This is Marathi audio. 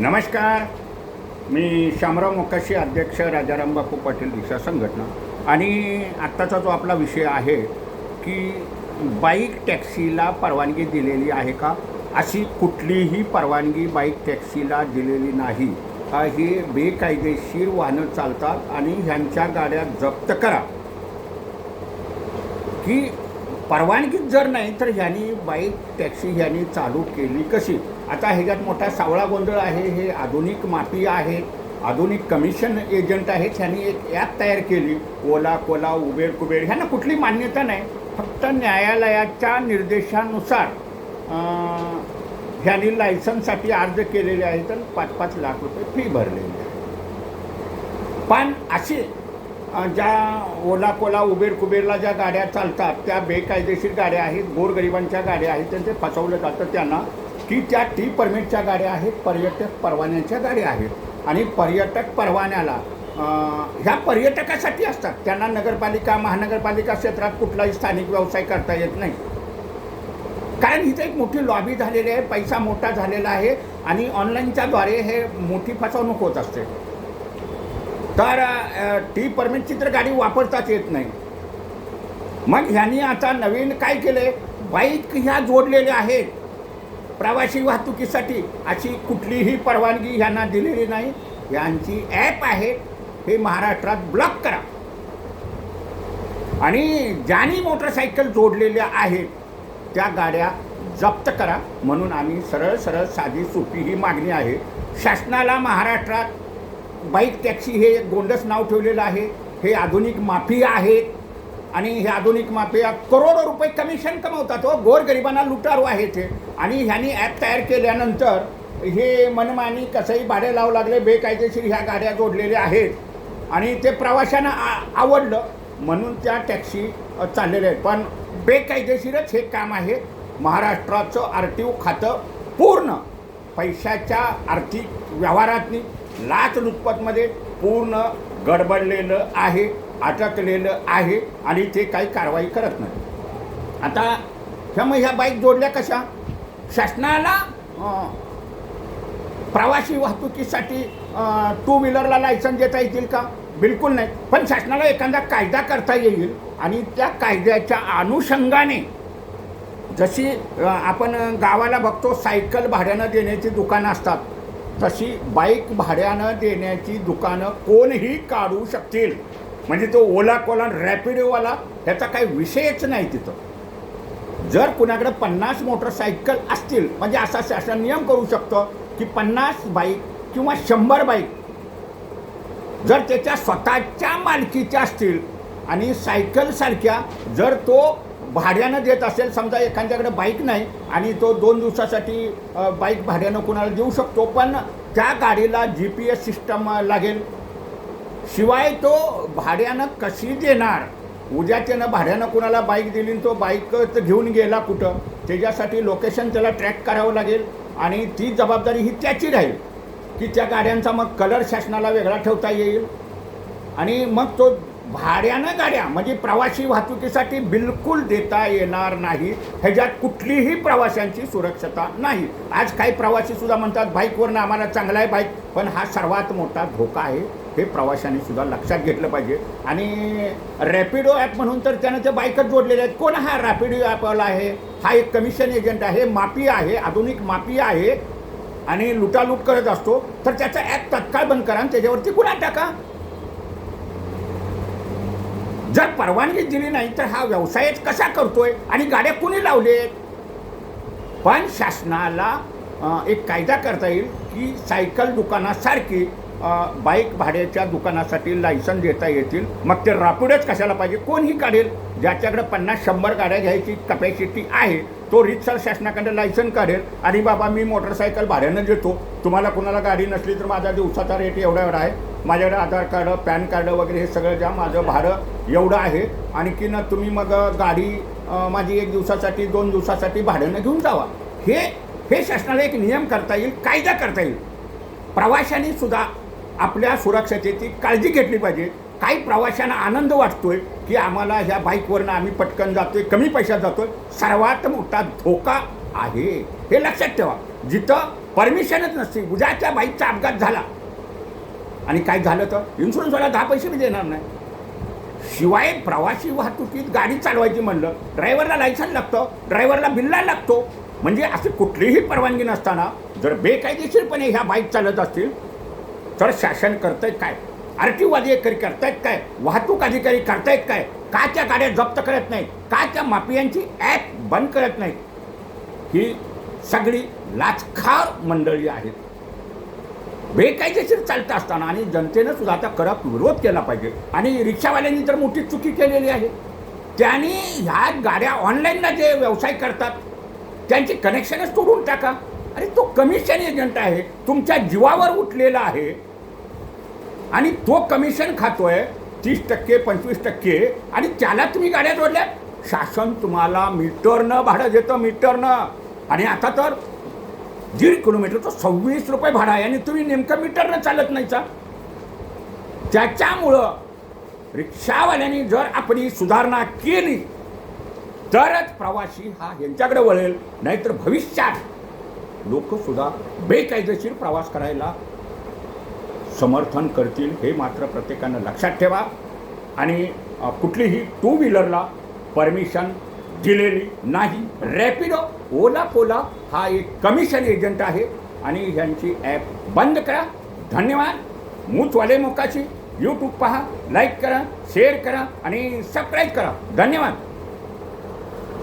नमस्कार. मी शामराव मोकाशी अध्यक्ष राजाराम बापू पाटील दिशा संघटना. आणि आत्ताचा जो आपला विषय आहे की बाईक टॅक्सीला परवानगी दिलेली आहे का? अशी कुठलीही परवानगी बाईक टॅक्सीला दिलेली नाही. हे बेकायदेशीर वाहनं चालतात आणि ह्यांच्या गाड्या जप्त करा. की परवानगीच जर नाही तर ह्यांनी बाईक टॅक्सी ह्यांनी चालू केली कशी? आता ह्याच्यात मोठा सावळा गोंधळ आहे हे आधुनिक माती आहे आधुनिक कमिशन एजंट आहेत ह्यांनी एक ॲप तयार केली ओला कोला उबेर कुबेर ह्यांना कुठली मान्यता नाही फक्त न्यायालयाच्या निर्देशानुसार ह्यांनी लायसन्ससाठी अर्ज केलेले आहेत तर पाच पाच लाख रुपये फी भरलेली आहे पण अशी ज्या ओला कोला उबेर कुबेरला ज्या गाड्या चालतात त्या बेकायदेशीर गाड्या आहेत गोरगरिबांच्या गाड्या आहेत त्यांचे फसवलं जातं त्यांना. की त्या टी परमिटच्या गाड्या आहेत पर्यटक परवान्याच्या गाड्या आहेत. आणि पर्यटक परवान्याला ह्या पर्यटकासाठी असतात. त्यांना नगरपालिका महानगरपालिका क्षेत्रात कुठलाही स्थानिक व्यवसाय करता येत नाही. कारण इथे एक मोठी लॉबी झालेली आहे पैसा मोठा झालेला आहे आणि ऑनलाईनच्याद्वारे हे मोठी फसवणूक होत असते. तर टी परमिटची तर गाडी वापरताच येत नाही. मग ह्यांनी आता नवीन काय केले बाईक ह्या जोडलेल्या आहेत. प्रवासी वाहतुकीसाठी अशी कुठलीही परवानगी ह्यांना दिलेली नाही. यांची ॲप आहे हे महाराष्ट्रात ब्लॉक करा. आणि ज्यांनी मोटरसायकल जोडलेल्या आहेत त्या गाड्या जप्त करा. म्हणून आम्ही सरळ सरळ साधी सोपी ही मागणी आहे. शासनाला महाराष्ट्रात बाईक टॅक्सी हे गोंडस नाव ठेवलेलं आहे. हे आधुनिक माफिया आहेत. आणि हे आधुनिक माफिया करोडो रुपये कमिशन कमवतात हो. गोरगरिबांना लुटारू आहे ते आणि ह्यांनी ॲप तयार केल्यानंतर हे मनमानी कसंही भाडे लावू लागले बेकायदेशीर ह्या गाड्या जोडलेल्या आहेत. आणि ते प्रवाशांना आ आवडलं. म्हणून त्या टॅक्सी चाललेल्या आहेत. पण बेकायदेशीरच हे काम आहे. महाराष्ट्राचं आर टी ओ खातं पूर्ण. पैशाच्या आर्थिक व्यवहारातनी लाच लुटपतमध्ये पूर्ण गडबडलेलं आहे. अटकलेलं आहे आणि ते काही कारवाई करत नाही. आता ह्या मग ह्या बाईक जोडल्या कशा? शासनाला प्रवासी वाहतुकीसाठी टू व्हीलरला लायसन देता येतील का? बिलकुल नाही. पण शासनाला एखादा कायदा करता येईल आणि त्या कायद्याच्या अनुषंगाने जशी आपण गावाला बघतो सायकल भाड्यानं देण्याची दुकानं असतात तशी बाईक भाड्यानं देण्याची दुकानं कोणही काढू शकतील. म्हणजे तो ओला कोला रॅपिडोवाला ह्याचा काही विषयच नाही तिथं. जर कुणाकडे पन्नास मोटरसायकल असतील म्हणजे असा शासन नियम करू शकतं की पन्नास बाईक किंवा शंभर बाईक जर त्याच्या स्वतःच्या मालकीच्या असतील आणि सायकलसारख्या जर तो भाड्यानं देत असेल समजा एखाद्याकडे बाईक नाही आणि तो दोन दिवसासाठी बाईक भाड्यानं कुणाला देऊ शकतो पण त्या गाडीला जी पी एस सिस्टम लागेल शिवाय तो भाड्यानं कशी देणार? उद्या त्यानं भाड्यानं कुणाला बाईक दिली आणि तो बाईक घेऊन गेला कुठं? त्याच्यासाठी लोकेशन त्याला ट्रॅक करावं लागेल आणि ती जबाबदारी ही त्याची राहील की त्या गाड्यांचा मग कलर शासनाला वेगळा ठेवता येईल. आणि मग तो भाड्यानं गाड्या म्हणजे प्रवासी वाहतुकीसाठी बिलकुल देता येणार नाही. ह्याच्यात कुठलीही प्रवाशांची सुरक्षता नाही. आज काही प्रवासी सुद्धा म्हणतात बाईकवरनं आम्हाला चांगला आहे बाईक पण हा सर्वात मोठा धोका आहे. हे प्रवाशांनी सुद्धा लक्षात घेतलं पाहिजे. आणि रॅपिडो ॲप म्हणून तर त्यानं ते बाईकच जोडलेले आहेत. कोण हा रॅपिडो ॲपवाला आहे? हा एक कमिशन एजंट आहे माफी आहे आधुनिक माफी आहे आणि लुटालूट करत असतो. तर त्याचा ॲप तत्काळ बंद करा आणि त्याच्यावरती गुन्हा टाका. जर परवानगी दिली नाही तर हा व्यवसायच कसा करतोय आणि गाड्या कुणी लावलेत? पण शासनाला एक कायदा करता येईल की सायकल दुकानासारखी बाईक भाड्याच्या दुकानासाठी लायसन देता येतील. मग ते रापिडच कशाला पाहिजे? कोणही काढेल. ज्याच्याकडे पन्नास शंभर गाड्या घ्यायची कपॅसिटी आहे तो रितसर शासनाकडे लायसन काढेल. आणि बाबा मी मोटरसायकल भाड्यानं देतो. तुम्हाला कुणाला गाडी नसली तर माझा दिवसाचा रेट एवढा एवढा आहे. माझ्याकडे आधार कार्ड पॅन कार्ड वगैरे हे सगळं ज्या माझं भाडं एवढं आहे. आणखीन तुम्ही मग गाडी माझी एक दिवसासाठी दोन दिवसासाठी भाड्यानं घेऊन जावा. हे हे शासनाला एक नियम करता येईल कायदा करता येईल. प्रवाशांनी सुद्धा आपल्या सुरक्षतेची काळजी घेतली पाहिजे. काही प्रवाशांना आनंद वाटतोय की आम्हाला ह्या बाईकवरनं आम्ही पटकन जातोय कमी पैशात जातोय. सर्वात मोठा धोका आहे. हे लक्षात ठेवा. जिथं परमिशनच नसते उद्याच्या बाईकचा अपघात झाला. आणि काय झालं तर? इन्शुरन्सवाला दहा पैसे मी देणार नाही. शिवाय प्रवासी वाहतुकीत गाडी चालवायची म्हणलं ड्रायव्हरला लायसन लागतं ड्रायव्हरला बिल्ला लागतो. म्हणजे असे कुठलीही परवानगी नसताना जर बेकायदेशीरपणे ह्या बाईक चालत असतील तर शासन करतायत काय? आर टी ओ अधिकारी करतायत काय? वाहतूक अधिकारी करतायत काय? का त्या गाड्या जप्त करत नाहीत? का त्या माफियांची ॲप बंद करत नाहीत? ही सगळी लाचखार मंडळी आहेत. बेकायदेशीर चालत असताना आणि जनतेनं सुद्धा आता कडक विरोध केला पाहिजे. आणि रिक्षावाल्यांनी तर मोठी चुकी केलेली आहे. त्यांनी ह्या गाड्या ऑनलाईनला जे व्यवसाय करतात त्यांची कनेक्शनच तोडून टाका. अरे तो कमिशन एजंट आहे. तुमच्या जीवावर उठलेला आहे. आणि तो कमिशन खातोय तीस टक्के पंचवीस टक्के आणि त्याला तुम्ही गाड्या जोडल्या. शासन तुम्हाला मीटरनं भाडं देतं मीटरनं. आणि आता तर दीड किलोमीटरचं सव्वीस रुपये भाडं आहे. आणि तुम्ही नेमकं मीटरनं चालत नाहीचा त्याच्यामुळं रिक्षावाल्यांनी जर आपली सुधारणा केली तरच प्रवासी हा यांच्याकडे वळेल. नाहीतर भविष्यात लोक सुद्धा बेकायदेशीर प्रवास करायला समर्थन करतील हे मात्र प्रत्येकानं लक्षात ठेवा. आणि कुठलीही टू व्हीलरला परमिशन दिलेली नाही. रॅपिडो ओला पोला हा एक कमिशन एजंट आहे आणि ह्यांची ॲप बंद करा. धन्यवाद. मूचवाले मोकाची यूट्यूब पहा लाईक करा शेअर करा आणि सबस्क्राईब करा. धन्यवाद.